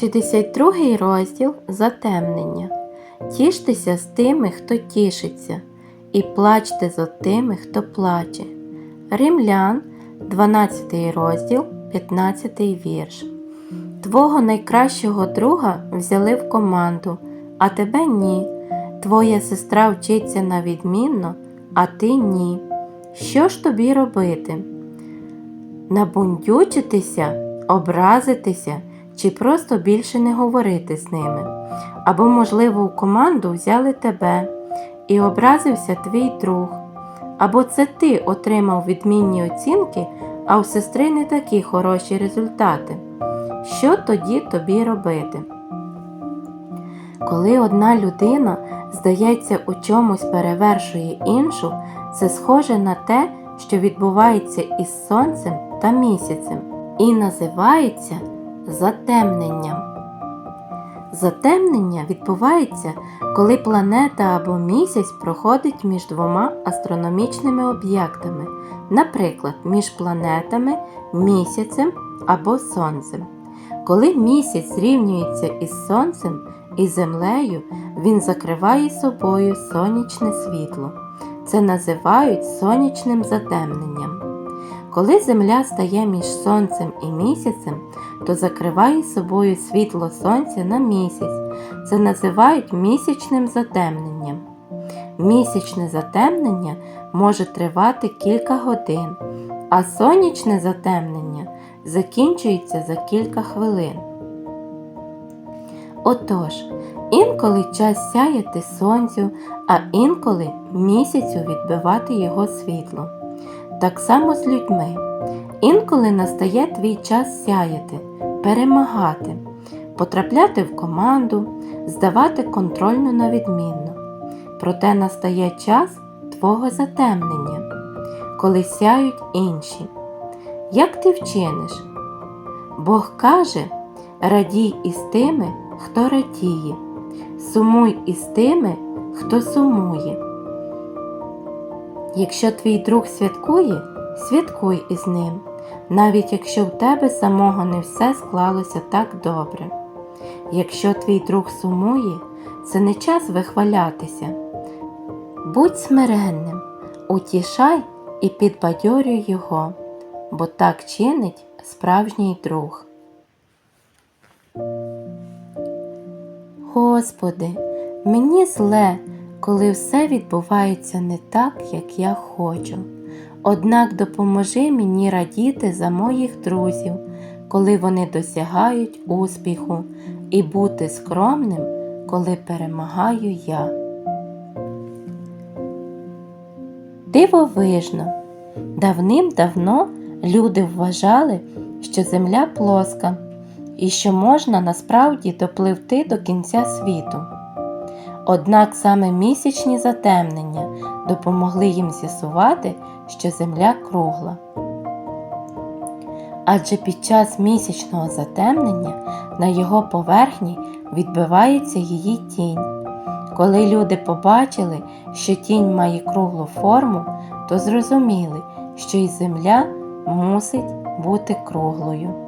62 розділ Затемнення. Тіштеся з тими, хто тішиться, і плачте з тими, хто плаче. Римлян, 12 розділ, 15 вірш. Твого найкращого друга взяли в команду, а тебе ні. Твоя сестра вчиться на відмінно, а ти ні. Що ж тобі робити? Набундючитися, образитися чи просто більше не говорити з ними. Або, можливо, у команду взяли тебе і образився твій друг. Або це ти отримав відмінні оцінки, а у сестри не такі хороші результати. Що тоді тобі робити? Коли одна людина, здається, у чомусь перевершує іншу, це схоже на те, що відбувається із сонцем та місяцем, і називається затемненням. Затемнення відбувається, коли планета або місяць проходить між двома астрономічними об'єктами, наприклад, між планетами, місяцем або сонцем. Коли місяць зрівнюється із сонцем і землею, він закриває собою сонячне світло. Це називають сонячним затемненням. Коли Земля стає між сонцем і місяцем, то закриває собою світло сонця на місяць. Це називають місячним затемненням. Місячне затемнення може тривати кілька годин, а сонячне затемнення закінчується за кілька хвилин. Отож, інколи час сяяти сонцю, а інколи місяцю відбивати його світло. Так само з людьми. Інколи настає твій час сяяти, перемагати, потрапляти в команду, здавати контрольну на відмінно. Проте настає час твого затемнення, коли сяють інші. Як ти вчиниш? Бог каже: радій із тими, хто радіє, сумуй із тими, хто сумує. Якщо твій друг святкує, святкуй із ним, навіть якщо в тебе самого не все склалося так добре. Якщо твій друг сумує, це не час вихвалятися. Будь смиренним, утішай і підбадьорюй його, бо так чинить справжній друг. Господи, мені зле, коли все відбувається не так, як я хочу. Однак допоможи мені радіти за моїх друзів, коли вони досягають успіху, і бути скромним, коли перемагаю я. Дивовижно. Давним-давно люди вважали, що земля плоска і що можна насправді допливти до кінця світу. Однак саме місячні затемнення допомогли їм з'ясувати, що земля кругла. Адже під час місячного затемнення на його поверхні відбивається її тінь. Коли люди побачили, що тінь має круглу форму, то зрозуміли, що і земля мусить бути круглою.